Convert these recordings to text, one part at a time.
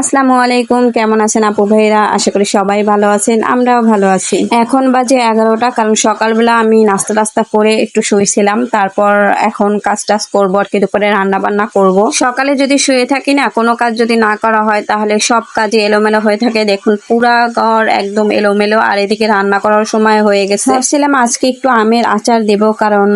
আসসালামু আলাইকুম, কেমন আছেন আপু ভাইরা আশা করি সবাই ভালো আছেন, আমরাও ভালো আছি। এখন বাজে এগারোটা, কারণ সকালবেলা আমি নাস্তা টাস্তা করে একটু শুয়েছিলাম, তারপর এখন কাজ টাজ করব, আর কি দুপুরে রান্না বান্না করব। সকালে যদি শুয়ে থাকি না, কোনো কাজ যদি না করা হয়, তাহলে সব কাজে এলোমেলো হয়ে থাকে। দেখুন, পুরা ঘর একদম এলোমেলো, আর এদিকে রান্না করার সময় হয়ে গেছে। ভাবছিলাম আজকে একটু আমের আচার দেব, কারণ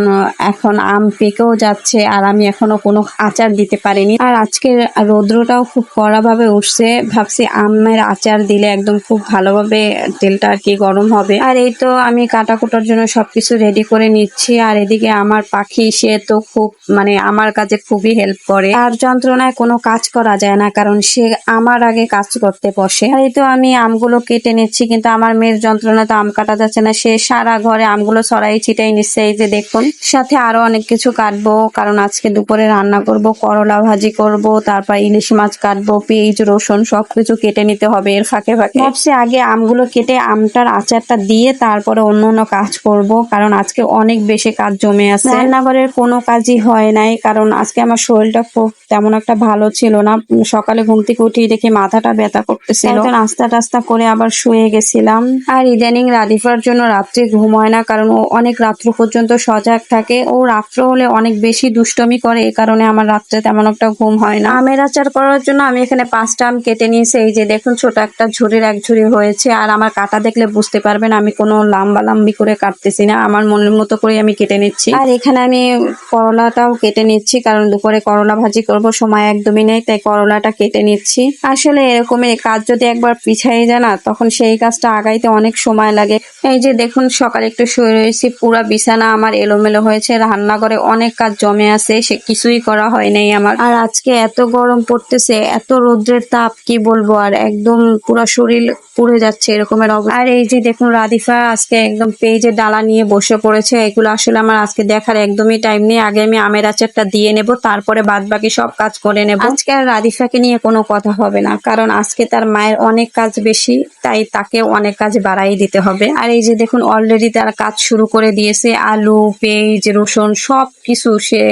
এখন আম পেকেও যাচ্ছে, আর আমি এখনও কোনো আচার দিতে পারিনি। আর আজকে রৌদ্রটাও খুব কড়াভাবে উঠছে ভাবছি, আমের আচার দিলে একদম খুব ভালোভাবে তেলটা আর কি গরম হবে। আর এই তো আমি কাটা কুটার জন্য সবকিছু রেডি করে নিচ্ছি। আর এদিকে আমার পাখি, সে তো খুব মানে আমার কাজে খুবই হেল্প করে। আর যন্ত্রণায় কোনো কাজ করা যায় না, কারণ সে আমার আগে কাজ করতে বসে। আর এই তো আমি আমগুলো কেটে নিচ্ছি, কিন্তু আমার মেয়ের যন্ত্রণা তো আম কাটা যাচ্ছে না। সে সারা ঘরে আমগুলো ছড়াই ছিটাই নিচ্ছে, এই যে দেখুন। সাথে আরও অনেক কিছু কাটবো, কারণ আজকে দুপুরে রান্না করব, করলা ভাজি করব, তারপর ইলিশ মাছ কাটবো, পেঁয়াজ রসুন সবকিছু কেটে নিতে হবে এর ফাঁকে ফাঁকে। ভাবছি আগে আমগুলো কেটে আমটার আচারটা দিয়ে তারপরে অন্য অন্য কাজ করব কারণ আজকে অনেক বেশি কাজ জমে আছে। রান্নাঘরের কোনো কাজই হয় নাই কারণ আজকে আমার শরীরটা খুব তেমন একটা ভালো ছিল না। সকালে ঘুম থেকে উঠে দেখি মাথাটা ব্যথা করতেছিল। তো নাস্তা টাস্তা করে আবার শুয়ে গেছিলাম। আর ইদানিং রাধিফার জন্য রাত্রে ঘুম হয় না কারণ ও অনেক রাত্র পর্যন্ত সজাগ থাকে। ও রাত্র হলে অনেক বেশি দুষ্টমি করে এই কারণে আমার রাত্রে তেমন একটা ঘুম হয় না। আমের আচার করার জন্য আমি এখানে আম কেটে নিয়েছি, এই যে দেখুন ছোট একটা ঝুড়ির এক ঝুড়ি হয়েছে, আর আমার কাটা দেখলে বুঝতে পারবেন আমি কোনো লাম্বা লাম্বি করে কাটতেছি না, আমার মনের মতো করে আমি কেটে নিচ্ছি। আর এখানে আমি করলাটাও কেটে নিচ্ছি, কারণ দুপুরে করলা ভাজি করব, সময় একদমই নেই, তাই করলাটা কেটে নিচ্ছি। আসলে এরকমই কাজ যদি একবার পিছাই যায় না, তখন সেই কাজটা আগাইতে অনেক সময় লাগে। এই যে দেখুন সকালে একটু শুয়ে রয়েছি, পুরা বিছানা আমার এলোমেলো হয়েছে, রান্নাঘরে অনেক কাজ জমে আছে, সে কিছুই করা হয় নাই আমার। আর আজকে এত গরম পড়তেছে, এত রৌদ্রের তাপ, কি বলব, আর একদম পুরো শরীর পুড়ে যাচ্ছে এরকমের অবস্থা। আর এই যে দেখুন রাদিফা আজকে একদম পেজে ডালা নিয়ে বসে পড়েছে। এগুলো আসলে আমার আজকে দেখার একদমই টাইম নেই। আগে আমি আমের আচারটা দিয়ে নেব, তারপরে বাদ বাকি সব কাজ করে নেব। আজকে আর রাদিফাকে নিয়ে কোনো কথা হবে না, কারণ আজকে তার মায়ের অনেক কাজ বেশি, তাই তাকে অনেক কাজ বাড়াই দিতে হবে। আর এই যে দেখুন অলরেডি তার কাজ শুরু করে দিয়েছে। আলু, পেঁয়াজ, রসুন সব কিছু সে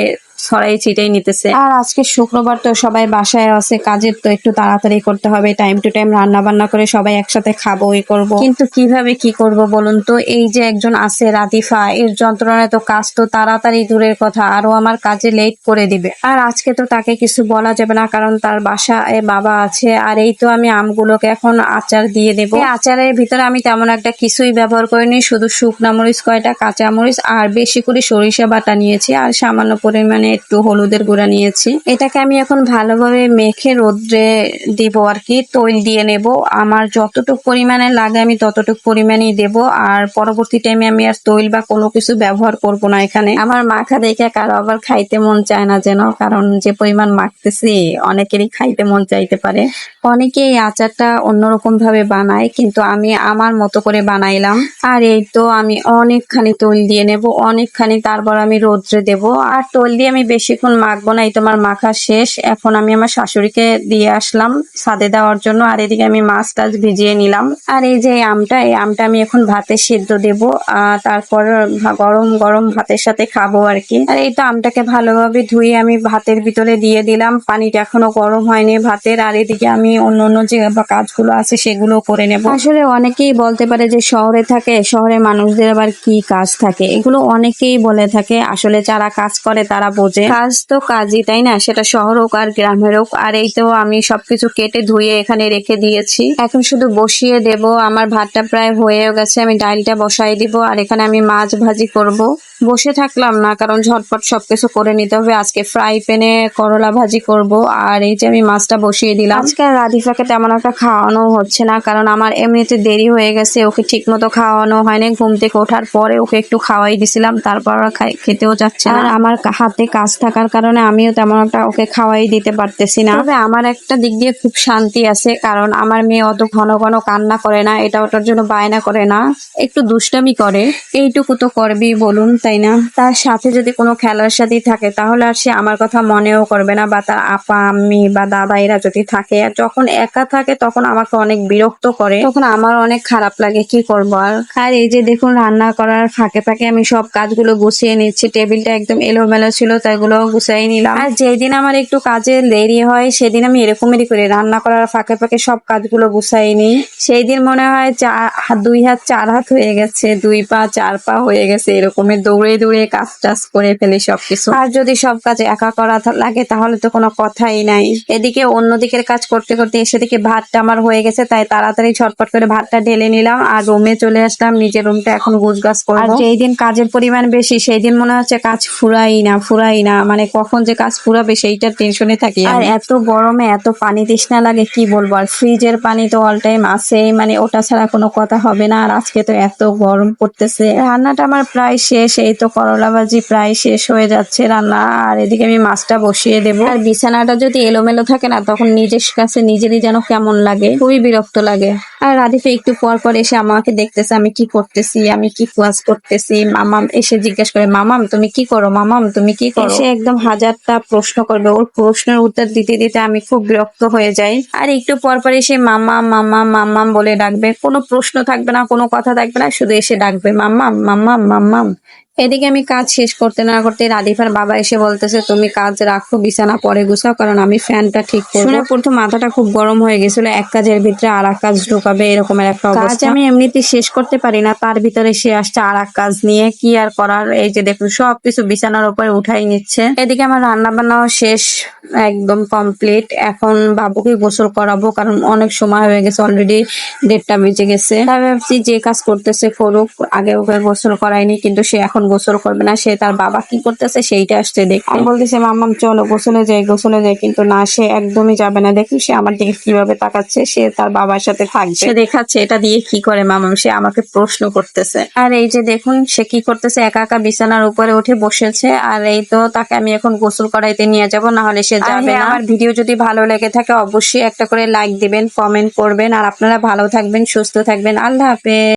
ছড়াই ছিটাই নিতেছে। আর আজকে শুক্রবার তো সবাই বাসায় আছে কাজের তো একটু তাড়াতাড়ি করতে হবে টাইম টু টাইম রান্না বান্না করে সবাই একসাথে খাব এই করব। কিন্তু কীভাবে কি করব বলুন তো? এই যে একজন আছে রাদিফা এর যন্ত্রণায় তো কাজ তো তাড়াতাড়ি দূরের কথা আরও আমার কাজে লেট করে দিবে। আর আজকে তো তাকে কিছু বলা যাবে না কারণ তার বাসায় বাবা আছে আর এই তো আমি আমগুলোকে এখন আচার দিয়ে দেব। এই আচারের ভিতরে আমি তেমন একটা কিছুই ব্যবহার করিনি শুধু শুকনা মরিচ কয়টা কাঁচা মরিচ আর বেশি করে সরিষা বাটা নিয়েছি আর সামান্য পরিমাণে একটু হলুদের গুঁড়া নিয়েছি। এটাকে আমি এখন ভালোভাবে মেখে রোদ্রে দিব আর কি, তৈল দিয়ে নেব। আমার যতটুকু পরিমাণে লাগে আমি ততটুকু পরিমাণেই দেব। আর পরবর্তী টাইমে আমি আর তৈল বা কোনো কিছু ব্যবহার করব না এখানে। আমার মাখা দেখে কারও আবার খাইতে মন চায় না যেন, কারণ যে পরিমাণ মাখতেছি অনেকেরই খাইতে মন চাইতে পারে। অনেকে এই আচারটা অন্যরকম ভাবে বানায়, কিন্তু আমি আমার মতো করে বানাইলাম। আর এই তো আমি অনেকখানি তৈল দিয়ে নেব, অনেকখানি তারপর আমি রোদ্রে দেব। আর তৈল দিয়ে আমি বেশিক্ষণ মাখবো না, এই তোমার মাখা শেষ। এখন আমি আমার শাশুড়িকে দিয়ে আসলাম সাদে দেওয়ার জন্য, আর এদিকে আমি মাছ টাছ ভিজিয়ে নিলাম। আর এই যে আমটা, এই আমটা আমি এখন ভাতে সিদ্ধ দেব তারপর গরম গরম ভাতের সাথে খাব আর কি। আর এই তো আমটাকে ভালোভাবে ধুয়ে আমি ভাতের ভিতরে দিয়ে দিলাম। পানিটা এখনও গরম হয়নি ভাতের, আর এদিকে আমি অন্য অন্য যে কাজগুলো আছে সেগুলো করে নেব। আসলে অনেকেই বলতে পারে যে শহরে থাকে শহরে মানুষদের আবার কি কাজ থাকে? এগুলো অনেকেই বলে থাকে। আসলে যারা কাজ করে তারা বোঝে কাজ তো কাজই, তাই না? সেটা শহর হোক আর গ্রামের হোক, আর এই তো আমি সবকিছু কেটে ধুয়ে এখানে রেখে দিয়েছি। এখন শুধু বসিয়ে দেব, আমার ভাতটা প্রায় হয়েও গেছে, আমি ডালটা বসাই দিব, আর এখানে আমি মাছ ভাজি করব। বসে থাকলাম না, কারণ ঝটপট সবকিছু করে নিতে হবে। আজকে ফ্রাই প্যানে করলা ভাজি করব, আর এই যে আমি মাছটা বসিয়ে দিলাম। আজকে রাধিফাকে তেমন একটা খাওয়ানো হচ্ছে না, কারণ আমার এমনিতে দেরি হয়ে গেছে, ওকে ঠিক মতো খাওয়ানো হয়নি ঘুম থেকে ওঠার পরে ওকে একটু খাওয়াই দিছিলাম, তারপর খেতেও যাচ্ছে আর আমার হাতে কাজ থাকার কারণে আমিও তেমন একটা ওকে খাওয়াই দিতে পারতেছি না। তবে আমার একটা দিক দিয়ে খুব শান্তি আছে, কারণ আমার মেয়ে অত ঘন ঘন কান্না করে না, এটা ওটার জন্য বায়না করে না, একটু দুষ্টামি করে। এইটুকু তো করবি বলুন, তাই না? তার সাথে যদি কোনো খেলার সাথে থাকে, তাহলে আর সে আমার কথা মনেও করবে না, বা তার আপা, আম্মি, বা দাদা এরা যদি থাকে, আর যখন একা থাকে, তখন আমাকে অনেক বিরক্ত করে। তখন আমার অনেক খারাপ লাগে, কি করব আর? আর এই যে দেখুন, রান্না করার ফাঁকে ফাঁকে আমি সব কাজগুলো গুছিয়ে নিচ্ছি, টেবিলটা একদম এলোমেলো ছিল তো এগুলো গুছাই নিলাম। আর যেদিন আমার একটু কাজে দেরি হয় সেদিন আমি এরকমেরই করি রান্না করার ফাঁকে ফাঁকে সব কাজগুলো গুছাই নিই। সেই দিন মনে হয় চার দুই হাত চার হাত হয়ে গেছে দুই পা চার পা হয়ে গেছে এরকমের দৌড়ে দৌড়ে কাজ টাজ করে ফেলি সবকিছু। আর যদি সব কাজ একা করা লাগে তাহলে তো কোনো কথাই নাই। এদিকে অন্য দিকের কাজ করতে করতে এসে দিকে ভাতটা আমার হয়ে গেছে তাই তাড়াতাড়ি ছটপট করে ভাতটা ঢেলে নিলাম আর রুমে চলে আসলাম। নিজের রুমটা এখন গুছগাছ করব। আর যেই দিন কাজের পরিমাণ বেশি সেই দিন মনে হচ্ছে কাজ ফুরাই না ফুরাই না। মানে কখন যে কাজ ফুরাবে সেইটার টেনশনে থাকি আর এত গরমে এত পানি তৃষ্ণা লাগে কি বলব? আর ফ্রিজের পানি তো অল টাইম আছেই। মানে ওটা ছাড়া কোনো কথা হবে না। আর আজকে তো এত গরম পড়তেছে। রান্নাটা আমার প্রায় শেষ। এই তো করলা ভাজি প্রায় শেষ হয়ে যাচ্ছে রান্না। আর এদিকে আমি মাছটা বসিয়ে দেবো। আর বিছানাটা যদি এলোমেলো থাকে না তখন নিজের কাছে নিজেরই যেন কেমন লাগে। খুবই বিরক্ত লাগে। আর রাধিফে একটু পর পর এসে আমাকে দেখতেছে আমি কি করতেছি আমি কি কাজ করতেছি। মামাম এসে জিজ্ঞেস করে মামাম তুমি কি করো? মামাম তুমি কি করো? সে একদম হাজারটা প্রশ্ন করবে। ওর প্রশ্নের উত্তর দিতে দিতে আমি খুব বিরক্ত হয়ে যাই। আর একটু পর পর এসে মামা মামা মামাম বলে ডাকবে। কোনো প্রশ্ন থাকবে না কোনো কথা থাকবে না শুধু এসে ডাকবে মাম্মাম মাম্মাম মাম্মাম এদিকে আমি কাজ শেষ করতে না করতে রাধিফার বাবা এসে বলতেছে তুমি কাজ রাখো বিছানা পরে গুছাও কারণ আমি ফ্যানটা ঠিক করব। শুনে প্রথম মাথাটা খুব গরম হয়ে গেছিল এক কাজের ভিতরে আর এক কাজ ঢুকাবে এরকমের একটা কাজ আমি এমনিতে শেষ করতে পারি না তার ভিতরে সে আসছে আর এক কাজ নিয়ে কি আর করার এই যে দেখুন সবকিছু বিছানার উপরে উঠাই নিচ্ছে। এদিকে আমার রান্না বান্নাও শেষ একদম কমপ্লিট। এখন বাবুকে গোসল করাবো কারণ অনেক সময় হয়ে গেছে অলরেডি দেড়টা বেজে গেছে। তাই ভাবছি যে কাজ করতেছে করুক আগে ওকে গোসল করায়নি কিন্তু সে এখন গোসল করবে না সে তার বাবা কি করতেছে সেইটা আসছে দেখতে। আমি বলতেছে মাম্মাম চলো গোসলে যাই গোসলে যাই। কিন্তু না সে একদমই যাবে না। দেখি সে আমার দিকে কীভাবে তাকাচ্ছে সে তার বাবার সাথে থাকবে। সে দেখাচ্ছে এটা দিয়ে কি করে মামাম সে আমাকে প্রশ্ন করতেছে। আর এই যে দেখুন সে কি করতেছে একা একা বিছানার উপরে উঠে বসেছে আর এই তো তাকে আমি এখন গোসল করাইতে নিয়ে যাব না হলে সে যাবে না। আমার ভিডিও যদি ভালো লেগে থাকে অবশ্যই একটা করে লাইক দিবেন কমেন্ট করবেন আর আপনারা ভালো থাকবেন সুস্থ থাকবেন। আল্লাহ হাফেজ।